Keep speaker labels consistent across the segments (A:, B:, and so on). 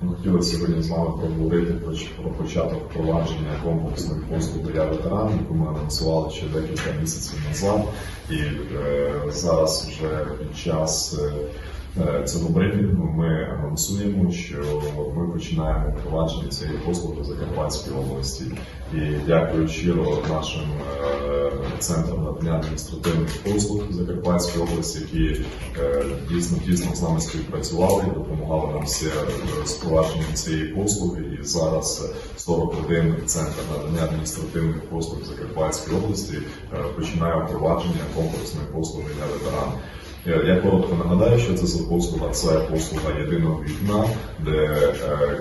A: Хотіли сьогодні з вами проговорити про, про початок впровадження комплексних послуг для ветеранів, яку ми анонсували ще декілька місяців назад. І е, зараз вже під час е, е, цього ми анонсуємо, що ми починаємо впровадження цієї послуги в Закарпатській області. І дякую щиро нашим е, центрам надання адміністративних послуг в Закарпатській області, які е, дійсно з нами співпрацювали і допомагали нам все е, з впровадженням цієї послуги. І зараз е, 41 центр надання адміністративних послуг в Закарпатській області починає впровадження комплексної послуги для ветеранів. Я я коротко нагадаю, що це за послуга. Це послуга єдиного вікна, де е,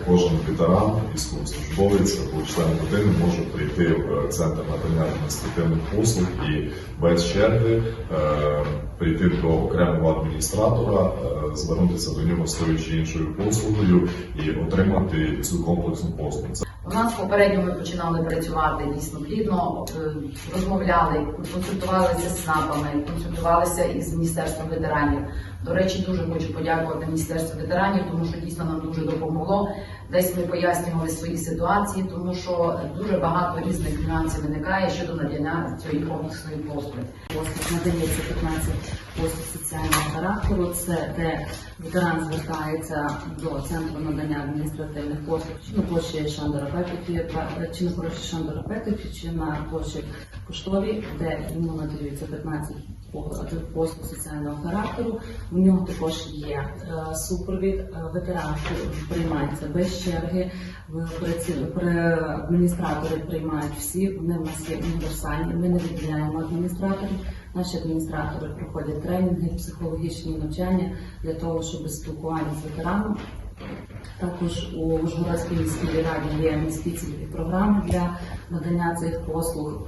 A: кожен ветеран, військовослужбовець або член родини може прийти в е, центр надання адміністративних послуг і без черги е, прийти до окремого адміністратора, е, звернутися до нього з тою чи іншою послугою і отримати цю комплексну послугу.
B: У нас попередньо ми починали працювати дійсно плідно, е, розмовляли, консультувалися з СНАПами, консультувалися із міністерством ветеранів. До речі, дуже хочу подякувати міністерству ветеранів, тому що дійсно нам дуже допомогло. Десь ми пояснювали свої ситуації, тому що дуже багато різних нюансів виникає щодо надання цієї комплексної послуги.
C: послуг надається 15 послуг соціального характеру. Це де ветеран звертається до центру надання адміністративних послуг на площі Шандора Петиків, чи на площі Шандора Петиків, чи на площі Поштовій, де йому надаються 15 послуг соціального характеру. У нього також є е, супровід е, ветеран приймається без черги. Адміністратори приймають всі. Вони в нас є універсальні. Ми не виділяємо адміністраторів. Наші адміністратори проходять тренінги, психологічні навчання для того, щоб спілкування з ветераном. Також у Ужгородській міській раді є цільові програми для надання цих послуг.